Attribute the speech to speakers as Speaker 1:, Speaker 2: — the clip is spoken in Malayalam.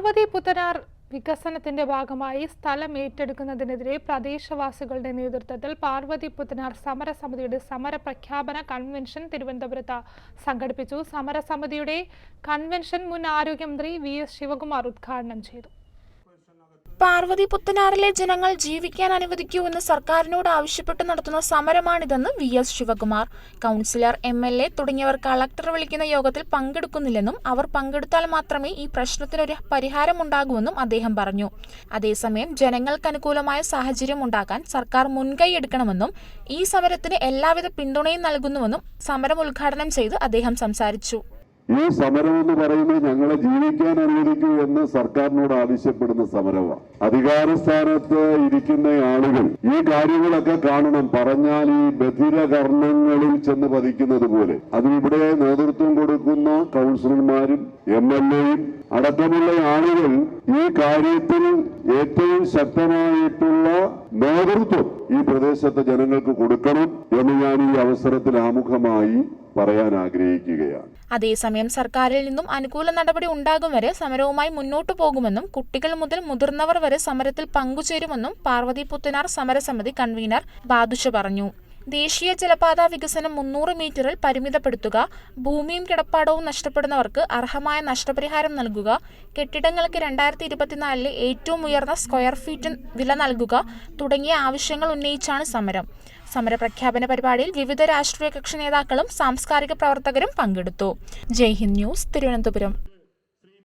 Speaker 1: പാർവതി പുത്തനാർ വികസനത്തിന്റെ ഭാഗമായി സ്ഥലം ഏറ്റെടുക്കുന്നതിനെതിരെ പ്രദേശവാസികളുടെ നേതൃത്വത്തിൽ പാർവതി പുത്തനാർ സമരസമിതിയുടെ സമര പ്രഖ്യാപന കൺവെൻഷൻ തിരുവനന്തപുരത്ത് സംഘടിപ്പിച്ചു. സമരസമിതിയുടെ കൺവെൻഷൻ മുൻ ആരോഗ്യമന്ത്രി വി എസ് ശിവകുമാർ ഉദ്ഘാടനം ചെയ്തു.
Speaker 2: പാർവതി പുത്തനാറിലെ ജനങ്ങൾ ജീവിക്കാൻ അനുവദിക്കൂ എന്ന് സർക്കാരിനോട് ആവശ്യപ്പെട്ട് നടത്തുന്ന സമരമാണിതെന്ന് V S Sivakumar. Councillor M L A തുടങ്ങിയവർ കളക്ടർ വിളിക്കുന്ന യോഗത്തിൽ പങ്കെടുക്കുന്നില്ലെന്നും അവർ പങ്കെടുത്താൽ മാത്രമേ ഈ പ്രശ്നത്തിനൊരു പരിഹാരമുണ്ടാകൂവെന്നും അദ്ദേഹം പറഞ്ഞു. അതേസമയം ജനങ്ങൾക്ക് അനുകൂലമായ സാഹചര്യം ഉണ്ടാക്കാൻ സർക്കാർ മുൻകൈ എടുക്കണമെന്നും ഈ സമരത്തിന് എല്ലാവിധ പിന്തുണയും നൽകുന്നുവെന്നും സമരം ഉദ്ഘാടനം ചെയ്ത് അദ്ദേഹം സംസാരിച്ചു.
Speaker 3: ഈ സമരം എന്ന് പറയുന്നത് ഞങ്ങളെ ജീവിക്കാൻ അനുവദിക്കൂ എന്ന് സർക്കാരിനോട് ആവശ്യപ്പെടുന്ന സമരമാണ് അധികാരസ്ഥാനത്ത് ഇരിക്കുന്ന ആളുകൾ ഈ കാര്യങ്ങളൊക്കെ കാണണം. പറഞ്ഞാൽ ഈ ബധിരകർണങ്ങളിൽ ചെന്ന് പതിക്കുന്നത് പോലെ അതിനിവിടെ നേതൃത്വം കൊടുക്കുന്ന കൗൺസിലർമാരും എം എൽ എയും അടക്കമുള്ള ആളുകൾ ഈ കാര്യത്തിൽ ഏറ്റവും ശക്തമായിട്ടുള്ള നേതൃത്വം ഈ പ്രദേശത്തെ ജനങ്ങൾക്ക് കൊടുക്കണം എന്ന് ഞാൻ ഈ അവസരത്തിൽ ആമുഖമായി പറയാൻ ആഗ്രഹിക്കുകയാണ്.
Speaker 2: അതേസമയം സർക്കാരിൽ നിന്നും അനുകൂല നടപടി ഉണ്ടാകും വരെ സമരവുമായി മുന്നോട്ടു പോകുമെന്നും കുട്ടികൾ മുതൽ മുതിർന്നവർ വരെ സമരത്തിൽ പങ്കുചേരുമെന്നും പാർവതി പുത്തനാർ സമരസമിതി കൺവീനർ ബാദുഷ പറഞ്ഞു. ദേശീയ ജലപാത വികസനം മുന്നൂറ് മീറ്ററിൽ പരിമിതപ്പെടുത്തുക ഭൂമിയും കിടപ്പാടവും നഷ്ടപ്പെടുന്നവർക്ക് അർഹമായ നഷ്ടപരിഹാരം നൽകുക കെട്ടിടങ്ങൾക്ക് രണ്ടായിരത്തി ഇരുപത്തിനാലിലെ ഏറ്റവും ഉയർന്ന സ്ക്വയർ ഫീറ്റ് വില നൽകുക തുടങ്ങിയ ആവശ്യങ്ങൾ ഉന്നയിച്ചാണ് സമരം. സമരപ്രഖ്യാപന പരിപാടിയിൽ വിവിധ രാഷ്ട്രീയ കക്ഷി നേതാക്കളും സാംസ്കാരിക പ്രവർത്തകരും പങ്കെടുത്തു. ജയ്ഹിന്ദ് ന്യൂസ് തിരുവനന്തപുരം.